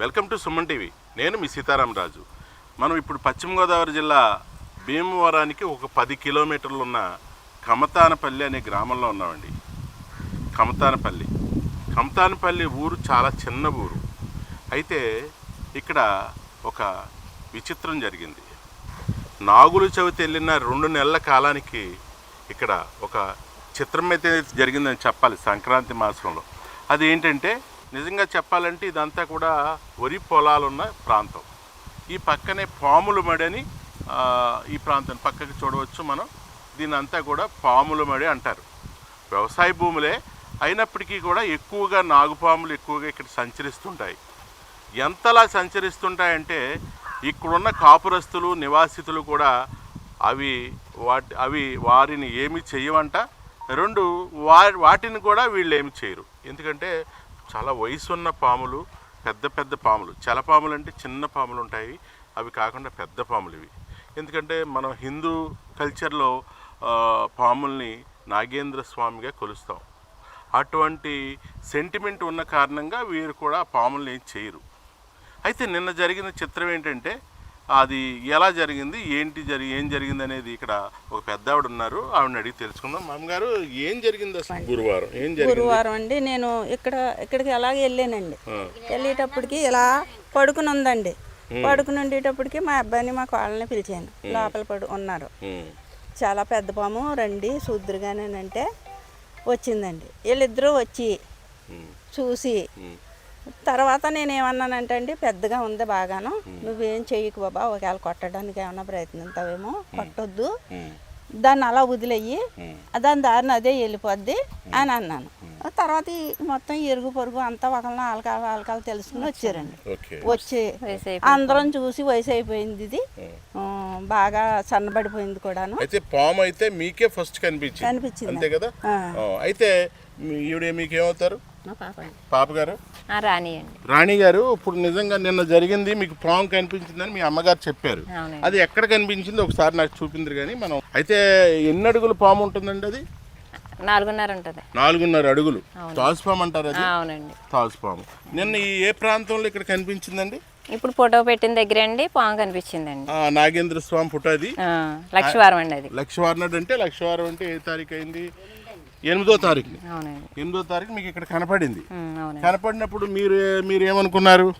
Welcome to Suman TV. నేను మీ సీతారామరాజు. మనం ఇప్పుడు పశ్చిమ గోదావరి జిల్లా భీమవరానికి ఒక పది కిలోమీటర్లు ఉన్న కమతానపల్లి అనే గ్రామంలో ఉన్నామండి. కమతానపల్లి. కమతానపల్లి ఊరు చాలా చిన్న ఊరు. అయితే ఇక్కడ ఒక విచిత్రం జరిగింది. నాగులు చవితి వెళ్ళిన రెండు నెలల కాలానికి ఇక్కడ ఒక చిత్రం అయితే జరిగిందని చెప్పాలి సంక్రాంతి మాసంలో. అది ఏంటంటే నిజంగా చెప్పాలంటే ఇదంతా కూడా వరి పొలాలు ఉన్న ప్రాంతం. ఈ పక్కనే పాముల మడని అని ఈ ప్రాంతం పక్కకి చూడవచ్చు మనం. దీని అంతా కూడా పాముల మడి అంటారు. వ్యవసాయ భూములే అయినప్పటికీ కూడా ఎక్కువగా నాగుపాములు ఎక్కువగా ఇక్కడ సంచరిస్తుంటాయి. ఎంతలా సంచరిస్తుంటాయంటే ఇక్కడున్న కాపురస్తులు నివాసితులు కూడా అవి వాటి అవి వారిని ఏమి చేయమంట రెండు వా వాటిని కూడా వీళ్ళు ఏమి చేయరు. ఎందుకంటే చాలా వయసు ఉన్న పాములు పెద్ద పెద్ద పాములు. చలపాములు అంటే చిన్న పాములు ఉంటాయి అవి కాకుండా పెద్ద పాములు ఇవి ఎందుకంటే మనం హిందూ కల్చర్లో పాముల్ని నాగేంద్ర స్వామిగా కొలుస్తాం. అటువంటి సెంటిమెంట్ ఉన్న కారణంగా వీరు కూడా పాములని పాముల్ని ఏం చేయరు. అయితే నిన్న జరిగిన చిత్రం ఏంటంటే అది ఎలా జరిగింది ఏంటి జరిగి ఏం జరిగింది అనేది ఇక్కడ ఒక పెద్ద ఆవిడ ఉన్నారు ఆవిడని అడిగి తెలుసుకుందాం. మామగారు ఏం జరిగింది అసలు? గురువారం ఏం జరిగింది? గురువారం అండి నేను ఇక్కడ ఇక్కడికి అలాగే వెళ్ళానండి. వెళ్ళేటప్పటికి ఇలా పడుకుని ఉందండి పడుకుని ఉండేటప్పటికి మా అబ్బాయిని మా కోళ్ళని పిలిచాను. లోపల పడు ఉన్నారు. చాలా పెద్ద పాము రండి చూద్దురుగానేనంటే వచ్చిందండి. వీళ్ళిద్దరూ వచ్చి చూసి తర్వాత నేను ఏమన్నానంటే అండి పెద్దగా ఉంది బాగాను. నువ్వేం చెయ్యకు బాబా ఒకవేళ కొట్టడానికి ఏమన్నా ప్రయత్నిస్తావేమో కొట్టొద్దు. దాన్ని అలా వదిలేయి. దాని దారిని అదే వెళ్ళిపోద్ది అని అన్నాను. తర్వాత మొత్తం ఇరుగు పొరుగు అంతా ఒకళ్ళ ఆలకాలు ఆలకాలు తెలుసుకుని వచ్చారండి. ఓకే. వచ్చి అందరం చూసి వయసు అయిపోయింది ఇది. బాగా సన్నబడిపోయింది కూడాను. అయితే పాము అయితే మీకే ఫస్ట్ కనిపించింది. కనిపించింది. అంతే కదా? అయితే మీ- ఈవిడ మీకు ఏమవుతారు? మా పాప గారు రానియండి రాణి గారు ఇప్పుడు నిజంగా నిన్న జరిగింది మీకు పాము కనిపించిందని మీ అమ్మగారు చెప్పారు. అవునండి. అది ఎక్కడ కనిపించింది ఒకసారి నాకు చూపిందరు కానీ మనం అయితే ఎన్ని అడుగులు పాము ఉంటుందండి అది? నాలుగున్నర ఉంటుంది. నాలుగున్నర అడుగులు. తాసు పాము అంటారు అది? అవునండి. తాసు పాము. నిన్న ఈ ఏ ప్రాంతంలో ఇక్కడ కనిపించిందండి? ఇప్పుడు ఫోటో పెట్టిన దగ్గర అండి పాము కనిపించిందండి. నాగేంద్ర స్వామి ఫోటో అది. లక్షవారం అండి అది. లక్షవారం అంటే లక్షవారం అంటే ఏ తారీఖు అయింది? ఎనిమిదో తారీఖు అవునండి. ఎనిమిదో తారీఖు మీకు ఇక్కడ కనపడింది. ఉమ్, అవునండి. కనపడినప్పుడు మీరు మీరు ఏమనుకున్నారు?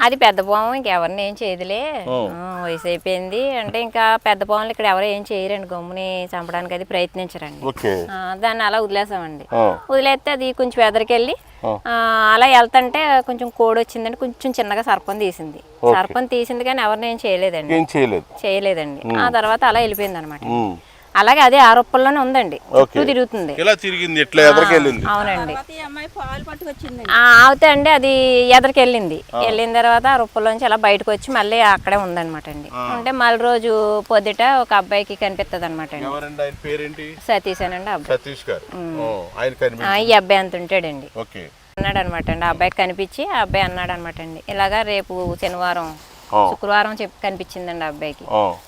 అది పెద్ద పాము ఇంకెవరిని ఏం చేయదులే. ఓ. ఆ, వయసు అయిపోయింది. అంటే ఇంకా పెద్ద పాములు ఇక్కడ ఎవరు ఏం చేయరండి. గమ్ముని చంపడానికి అది ప్రయత్నించరండి. ఓకే. ఆ, దాన్ని అలా వదిలేసామండి. ఆ. వదిలేస్తే అది కొంచెం ఎదరికెళ్ళి ఆ. ఆ, అలా వెళ్తుంటే కొంచెం కోడి వచ్చిందండి. కొంచెం చిన్నగా సర్పం తీసింది. సర్పం తీసింది కానీ ఎవరిని ఏం చేయలేదండి. ఏం చేయలేదు. చేయలేదండి. ఆ తర్వాత అలా వెళ్ళిపోయింది అనమాట ఉమ్. అలాగే అదే ఆరోపణలోనే ఉందండి. చుట్టూ తిరుగుతుంది. ఇలా తిరిగింది ఎట్లా ఎదరికెళ్ళింది అవునండి. తర్వాత ఈ అమ్మాయి పాలు పట్టుకొచ్చిందండి. ఆ, అవుతే అండి అది ఎదరికి వెళ్ళింది. వెళ్ళిన తర్వాత ఆ రొప్పలోంచి అలా బయటకు వచ్చి మళ్ళీ అక్కడే ఉందన్నమాట అండి. అంటే మళ్ళీ రోజు పొద్దుట ఒక అబ్బాయికి కనిపిస్తుంది అనమాట అండి సతీష్ అని అండి అబ్బాయి. ఈ అబ్బాయి అంత ఉంటాడండి. ఓకే. అన్నాడు అనమాట అండి. ఆ అబ్బాయికి కనిపించి ఆ అబ్బాయి అన్నాడు అనమాట అండి. ఇలాగా రేపు శనివారం. శుక్రవారం చెప్పి కనిపించిందండి అబ్బాయికి.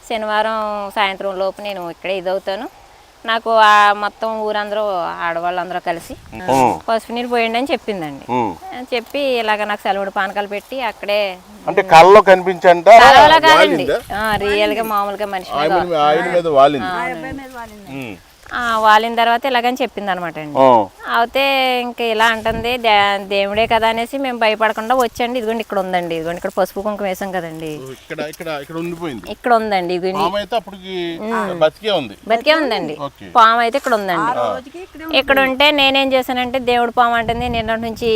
శనివారం సాయంత్రం లోపు నేను ఇక్కడే ఇదవుతాను. నాకు ఆ మొత్తం ఊరందరూ ఆడవాళ్ళందరూ కలిసి పసుపు నీరు పోయండి అని చెప్పిందండి. చెప్పి ఇలాగ నాకు సెలవుడు పానకాలు పెట్టి అక్కడే అంటే కళ్ళలో కనిపించంట వాలిందా? రియల్గా మామూలుగా మనిషి వాలిన తర్వాత ఇలాగని చెప్పింది అనమాట అండి అయితే ఇంకా ఇలా అంటుంది దేవుడే కదా అనేసి మేము భయపడకుండా వచ్చండి ఇదిగోండి ఇక్కడ ఉందండి ఇదిగోండి ఇక్కడ పసుపు కుంకుమ వేసాం కదండి. ఇక్కడ ఇక్కడ ఇక్కడ ఉండిపోయింది. ఇక్కడ ఉందండి బతికే ఉంది. బతికే ఉందండి. ఓకే. పాము అయితే ఇక్కడ ఉందండి. రోజుకి ఇక్కడ ఉంటే నేనేం చేశానంటే దేవుడు పాము అంటుంది నిన్న నుంచి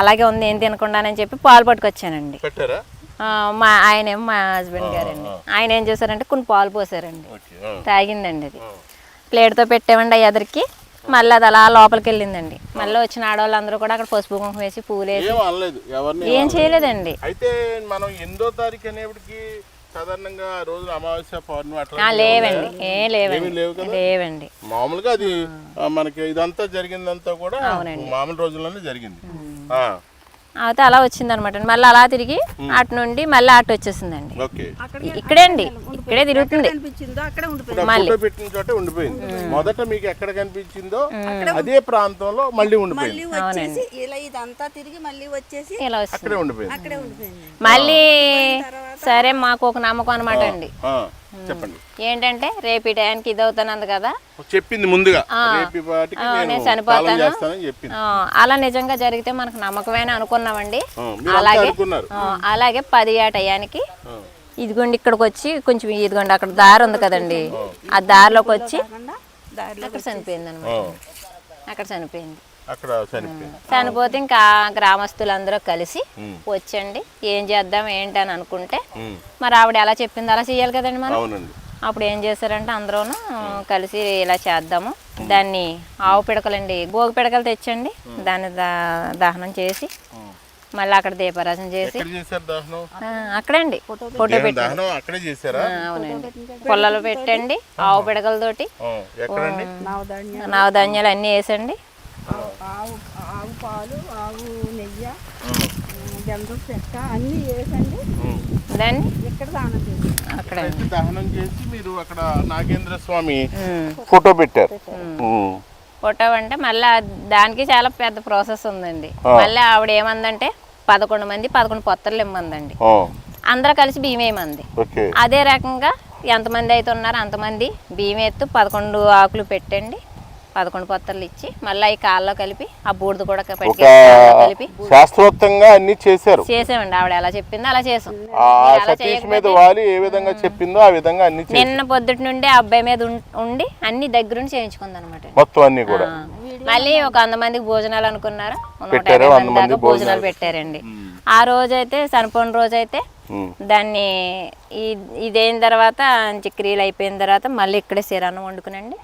అలాగే ఉంది ఏం తినకుండానని చెప్పి పాలు పట్టుకొచ్చానండి. పెట్టారా? ఆ, మా ఆయన ఏమో మా హస్బెండ్ గారండి. ఆయన ఏం చేశారంటే కొన్ని పాలు పోసారండి. తాగిందండి అది. ప్లేట్తో పెట్టామండి ఆ ఎదరికి మళ్ళీ అది అలా లోపలికి వెళ్ళిందండి మళ్ళీ వచ్చిన ఆడవాళ్ళందరూ కూడా అక్కడ పసుపు కుంకుమ వేసి పూలు వేసి ఏం చేయలేదండి. అయితే మనం ఎనిమిదో తారీఖు అనేప్పటికి సాధారణంగా రోజు అమావాస్య పౌర్ణమి లేవండి. ఏ లేవండి. లేవండి. మామూలుగా అది మనకి ఇదంతా జరిగిందంతా కూడా మామూలు రోజుల్లోనే జరిగింది. అయితే అలా వచ్చింది అనమాట మళ్ళీ అలా తిరిగి అటు నుండి మళ్ళీ అటు వచ్చేసిందండి. ఓకే. ఇక్కడే అండి. ఇక్కడే తిరుగుతుంది. కనిపించిందో అక్కడే ఉండిపోయింది. ఇప్పుడు ఆ మళ్ళీ. ఫోటో పెట్టిన చోటే ఉండిపోయింది. మొదట మీకు ఎక్కడ కనిపించిందో అదే ప్రాంతంలో మళ్ళీ ఉండిపోయింది. మళ్ళీ వచ్చేసి ఇలా ఇదంతా తిరిగి మళ్ళీ వచ్చేసి ఇలా వస్తుంది. అక్కడే ఉండిపోయింది. అక్కడే ఉండిపోయింది. మళ్ళీ సరే మాకు ఒక నమ్మకం అనమాట అండి. ఆ, చెప్పండి. ఏంటంటే రేపు ఈ టయానికి ఇది అవుతానంది కదా చెప్పింది ముందుగా. నేను చనిపోతాను. చేస్తానని చెప్పింది. ఆ, అలా నిజంగా జరిగితే మనకు నమ్మకమేనా అనుకున్నామండి. అలాగే అలాగే పది ఆ. టయానికి ఇదిగోండి ఇక్కడికి వచ్చి కొంచెం ఇదిగోండి అక్కడ దారి ఉంది కదండి. ఆ. దారిలోకి వచ్చి అక్కడ చనిపోయింది అనమాట అక్కడ చనిపోయింది. అక్కడ చనిపోయింది చనిపోతే ఇంకా గ్రామస్తులందరూ కలిసి. వచ్చండి. ఏం చేద్దాం ఏంటి అని అనుకుంటే మరి ఆవిడ ఎలా చెప్పింది అలా చేయాలి కదండి మనం. అవునండి. అప్పుడు ఏం చేశారంటే అందరూను కలిసి ఇలా చేద్దాము. దాన్ని ఆవు పిడకలండి గోగు పిడకలు తెచ్చండి. దాన్ని దా- దహనం చేసి మళ్ళీ అక్కడ దీపారాజన చేసి ఎక్కడ చేశారు దహనం? ఆ, అక్కడండి. ఫోటో పెట్టి దహనం? అక్కడే చేశారా? ఆ, అవునండి. పొల్లలు పెట్టండి ఆవు పిడకలతోటి. నవధాన్యాలు అన్నీ వేసండి. ఆవు ఆవు పాలు ఆవు నెయ్యి గంధం చెక్క అన్నీ వేసండి. దాన్ని? ఇక్కడ దానం చేసి అక్కడ. దహనం చేసి మీరు అక్కడ నాగేంద్ర స్వామి. ఫోటో పెట్టారు. ఫోటో అంటే మళ్ళీ దానికి చాలా పెద్ద ప్రాసెస్ ఉందండి. మళ్ళీ ఆవిడ ఏమందంటే పదకొండు మంది పదకొండు పొత్తలు ఇమ్మందండి. అందరూ కలిసి బియ్యం వేయమంది ఓకే. అదే రకంగా ఎంతమంది అయితే ఉన్నారో అంతమంది బియ్యం ఎత్తు పదకొండు ఆకులు పెట్టండి. పదకొండు పొత్తలు ఇచ్చి మళ్ళీ ఈ కాల్లో కలిపి ఆ బూడిద కూడా పెట్టి కలిపి. శాస్త్రోక్తంగా అన్ని చేశారు. చేసామండి ఆవిడ ఎలా చెప్పిందో అలా చేసాం ఆ సతీష్ మీద వాలి ఏ విధంగా చెప్పిందో ఆ విధంగా అన్ని నిన్న పొద్దుటి నుండి ఆ అబ్బాయి మీద ఉండి అన్ని దగ్గరుండి చేయించుకుంది అనమాట మొత్తం అన్ని కూడా. మళ్ళీ ఒక వంద మందికి భోజనాలు అనుకున్నారు. భోజనాలు? పెట్టారండి. ఆ రోజైతే చనిపోయిన రోజైతే దాన్ని ఈ ఇదైన తర్వాత చక్రీలు అయిపోయిన తర్వాత మళ్ళీ ఇక్కడే శిరాన్నం వండుకునండి.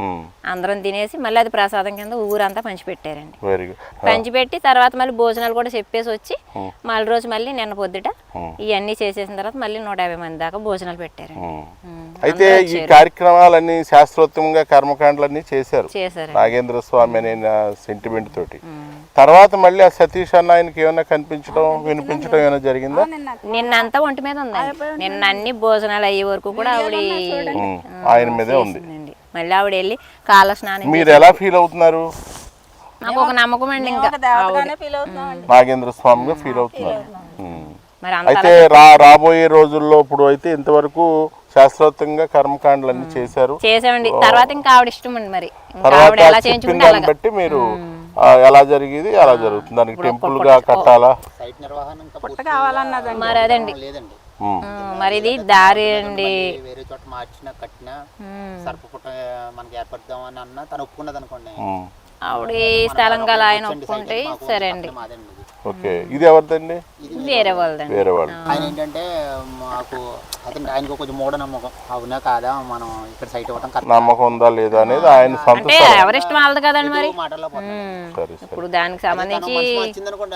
అందరం తినేసి మళ్ళీ అది ప్రసాదం కింద ఊరంతా పంచిపెట్టారండి. పంచిపెట్టి తర్వాత మళ్ళీ భోజనాలు కూడా చెప్పేసి వచ్చి మళ్ళీ రోజు మళ్ళీ నిన్న పొద్దుట ఇవన్నీ చేసేసిన తర్వాత మళ్ళీ నూట యాభై మంది దాకా భోజనాలు పెట్టారండి. అయితే ఈ కార్యక్రమాలన్నీ శాస్త్రోక్తంగా కర్మకాండలన్నీ చేశారు. నాగేంద్ర స్వామి అనే సెంటిమెంట్ తోటి. తర్వాత మళ్ళీ ఆ సతీష్ అన్న ఆయనకి ఏమైనా కనిపించడం వినిపించడం ఏమైనా జరిగిందా? నిన్నంతా ఒంటి మీద ఉందండి. నిన్న అన్ని భోజనాలు అయ్యే వరకు కూడా ఆవిడ ఆయన మీదే ఉంది. మళ్ళీ ఆవిడ వెళ్ళి కాళ్ళ స్నానం మీరు ఎలా ఫీల్ అవుతున్నారు? నాకు ఒక నమ్మకం అండి ఇంకా. నాగేంద్ర స్వామిగా ఫీల్ అవుతున్నారు. ఉమ్. మరి అంత అయితే రా రాబోయే రోజుల్లో ఇప్పుడు అయితే ఇంతవరకు శాస్త్రోక్తంగా కర్మకాండలన్నీ చేశారు. చేసామండి తర్వాత ఇంకా ఆవిడ ఇష్టం అండి మరి. ఇంకా తర్వాత ఆవిడ ఎలా చెప్పిన దాన్ని అలాగా. బట్టి మీరు ఎలా జరిగేది అలా జరుగుతుంది దానికి టెంపుల్గా కట్టాలా? సైట్ నిర్వహణ ఇంకా పుట్ట కావాలన్నదండి మరి అదండి. మరి ఇది దారి అండి. వేరే చోట మార్చినా కట్టినా. సర్పపుట్ట మనకి ఏర్పడదామని అన్నా తను ఒప్పుకున్నది అనుకోండి. ఆవిడ ఈ స్థలం గల ఆయన ఒప్పుకుంటే సరే అండి. ఓకే. ఇది ఎవరిదండి? వేరే వాళ్ళదండి. వేరే వాళ్ళు ఆయన ఏంటంటే మాకు అతను ఆయనకు కొంచెం మూఢనమ్మకం అవునా కాదా? మనం ఇక్కడ సైట్ ఇవ్వడం కరెక్ట్? నమ్మకం ఉందా లేదా అనేది ఆయన సొంత అంటే ఎవరిష్టం వాళ్ళది కదండి మరి? మాటల్లో పోతాం. ఉమ్. సరే సరే. ఇప్పుడు దానికి తను సంబంధించి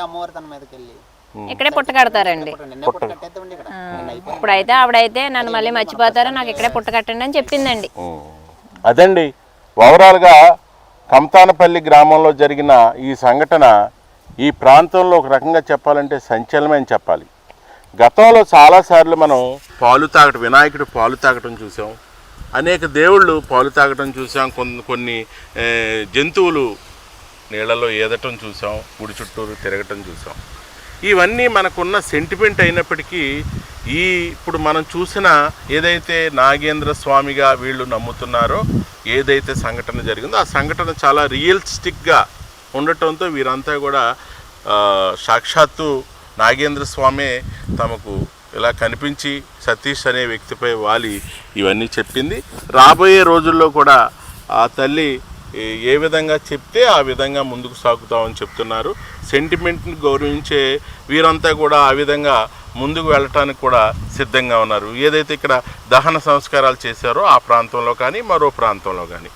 అమ్మవారు తన మీదకి వెళ్ళి. ఇక్కడే పుట్ట కడతారండి నిన్న పుట్ట కట్టేద్దామండి ఇక్కడ. నిన్న అయిపోయింది. ఇప్పుడైతే ఆవిడైతే నన్ను మళ్ళీ మర్చిపోతారు నాకు ఇక్కడే పుట్ట కట్టండి అని చెప్పిందండి. ఉమ్. అదండి ఓవరాల్గా కమతానపల్లి గ్రామంలో జరిగిన ఈ సంఘటన ఈ ప్రాంతంలో ఒక రకంగా చెప్పాలంటే సంచలనమే అని చెప్పాలి. గతంలో చాలాసార్లు మనం పాలు తాగటం వినాయకుడు పాలు తాగటం చూసాం. అనేక దేవుళ్ళు పాలు తాగటం చూసాం. కొన్ని కొన్ని జంతువులు నీళ్ళలో ఈదటం చూసాం. గుడి చుట్టూరు తిరగటం చూసాం. ఇవన్నీ మనకున్న సెంటిమెంట్ అయినప్పటికీ ఈ ఇప్పుడు మనం చూసిన ఏదైతే నాగేంద్ర స్వామిగా వీళ్ళు నమ్ముతున్నారో ఏదైతే సంఘటన జరిగిందో ఆ సంఘటన చాలా రియలిస్టిక్గా ఉండటంతో వీరంతా కూడా సాక్షాత్తు నాగేంద్ర స్వామే తమకు ఇలా కనిపించి సతీష్ అనే వ్యక్తిపై వాలి ఇవన్నీ చెప్పింది. రాబోయే రోజుల్లో కూడా ఆ తల్లి ఏ- విధంగా చెప్తే ఆ విధంగా ముందుకు సాగుతామని చెప్తున్నారు. సెంటిమెంట్ని గౌరవించే వీరంతా కూడా ఆ విధంగా ముందుకు వెళ్ళటానికి కూడా సిద్ధంగా ఉన్నారు. ఏదైతే ఇక్కడ దహన సంస్కారాలు చేశారో ఆ ప్రాంతంలో కానీ మరో ప్రాంతంలో కానీ.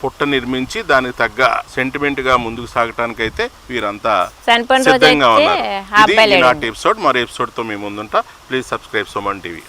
పుట్ట నిర్మించి దానికి తగ్గ సెంటిమెంట్గా ముందుకు సాగటానికి అయితే వీరంతా సిద్ధంగా ఉన్నారు. ఇది. ఈనాటి ఎపిసోడ్ మరో ఎపిసోడ్తో మేము ముందుంటా. Please subscribe Suman TV.